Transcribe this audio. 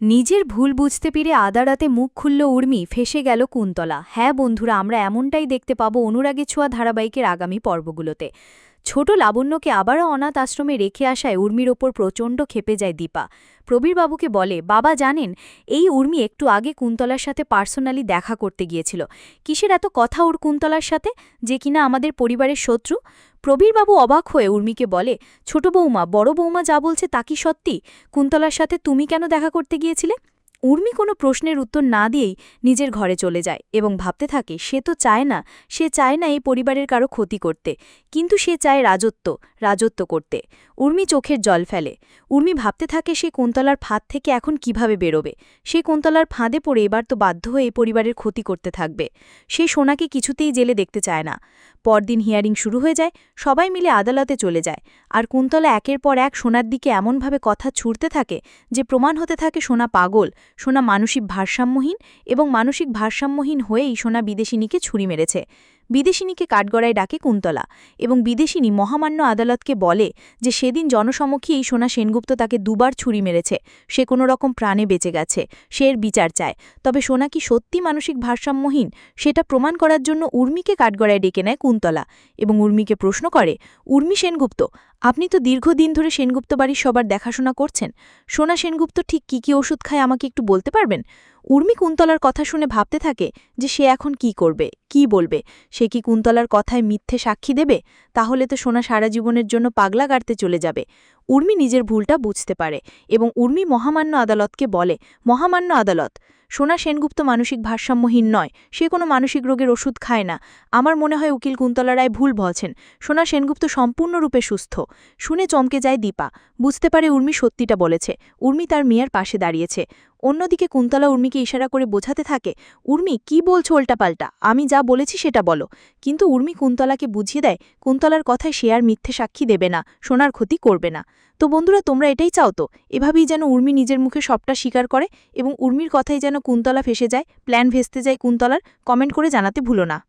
নিজের ভুল বুঝতে পেরে আদারাতে মুখ খুলল উর্মি, ফেসে গেল কুন্তলা। হ্যাঁ বন্ধুরা, আমরা এমনটাই দেখতে পাবো অনুরাগে ছোঁয়া ধারাবাহিকের আগামী পর্বগুলোতে। ছোট লাবণ্যকে আবারও অনাথ আশ্রমে রেখে আসায় উর্মির ওপর প্রচণ্ড খেপে যায় দীপা। প্রবীরবাবুকে বলে, বাবা, জানেন, এই উর্মি একটু আগে কুন্তলার সাথে পার্সোনালি দেখা করতে গিয়েছিল। কিসের এত কথা ওর কুন্তলার সাথে? যে কিনা আমাদের পরিবারের শত্রু? প্রবীরবাবু অবাক হয়ে উর্মিকে বলে, ছোট বৌমা, বড় বৌমা যা বলছে তা কি সত্যি? কুন্তলার সাথে তুমি কেন দেখা করতে গিয়েছিলে? উর্মি কোনো প্রশ্নের উত্তর না দিয়েই নিজের ঘরে চলে যায় এবং ভাবতে থাকে, সে তো চায় না, সে চায় না এই পরিবারের কারও ক্ষতি করতে। কিন্তু সে চায় রাজত্ব রাজত্ব করতে। উর্মি চোখের জল ফেলে। উর্মি ভাবতে থাকে, সে কুন্তলার ফাঁদ থেকে এখন কীভাবে বেরোবে? সে কুন্তলার ফাঁদে পড়ে এবার তো বাধ্য হয়ে এই পরিবারের ক্ষতি করতে থাকবে। সে সোনাকে কিছুতেই জেলে দেখতে চায় না। পরদিন হিয়ারিং শুরু হয়ে যায়, সবাই মিলে আদালতে চলে যায়। আর কুন্তলা একের পর এক সোনার দিকে এমনভাবে কথা ছুড়তে থাকে যে প্রমাণ হতে থাকে সোনা পাগল সোনা মানসিক ভারসাম্যহীন এবং মানসিক ভারসাম্যহীন হয়েই সোনা বিদেশিনীকে ছুরি মেরেছে। বিদেশিনীকে কাঠগড়ায় ডাকে কুন্তলা এবং বিদেশিনী মহামান্য আদালতকে বলে যে সেদিন জনসমক্ষে এই সোনা সেনগুপ্ত তাকে দুবার ছুরি মেরেছে, সে কোনো রকম প্রাণে বেঁচে গেছে, সে এর বিচার চায়। তবে সোনা কি সত্যি মানসিক ভারসাম্যহীন? সেটা প্রমাণ করার জন্য উর্মিকে কাঠগড়ায় ডেকে নেয় কুন্তলা এবং উর্মিকে প্রশ্ন করে, উর্মি সেনগুপ্ত, আপনি তো দীর্ঘদিন ধরে সেনগুপ্ত বাড়ির সবার দেখাশোনা করছেন। সোনা সেনগুপ্ত ঠিক কী কী ওষুধ খায় আমাকে একটু বলতে পারবেন? উর্মি কুন্তলার কথা শুনে ভাবতে থাকে যে সে এখন কি করবে, কি বলবে? সে কি কুন্তলার কথায় মিথ্যে সাক্ষী দেবে? তাহলে তো সোনা সারা জীবনের জন্য পাগলা গাড়তে চলে যাবে। উর্মি নিজের ভুলটা বুঝতে পারে এবং উর্মি মহামান্য আদালতকে বলে, মহামান্য আদালত, সোনা সেনগুপ্ত মানসিক ভারসাম্যহীন নয়, সে কোনো মানসিক রোগের ওষুধ খায় না। আমার মনে হয় উকিল কুন্তলা রায় ভুল বলছেন। সোনা সেনগুপ্ত সম্পূর্ণরূপে সুস্থ। শুনে চমকে যায় দীপা। বুঝতে পারে উর্মি সত্যিটা বলেছে। উর্মি তার মেয়ের পাশে দাঁড়িয়েছে। অন্যদিকে কুন্তলা উর্মিকে ইশারা করে বোঝাতে থাকে, উর্মি, কি বলছো উল্টাপাল্টা? আমি যা বলেছি সেটা বলো। কিন্তু উর্মি কুন্তলাকে বুঝিয়ে দেয়, কুন্তলার কথায় সে আর মিথ্যে সাক্ষী দেবে না, সোনার ক্ষতি করবে না। তো বন্ধুরা, তোমরা এটাই চাও তো? এভাবেই যেন উর্মি নিজের মুখে সবটা স্বীকার করে এবং উর্মির কথাই যেন কুন্তলা ফেসে যায়, প্ল্যান ভেস্তে যায় কুন্তলার, কমেন্ট করে জানাতে ভুলো না।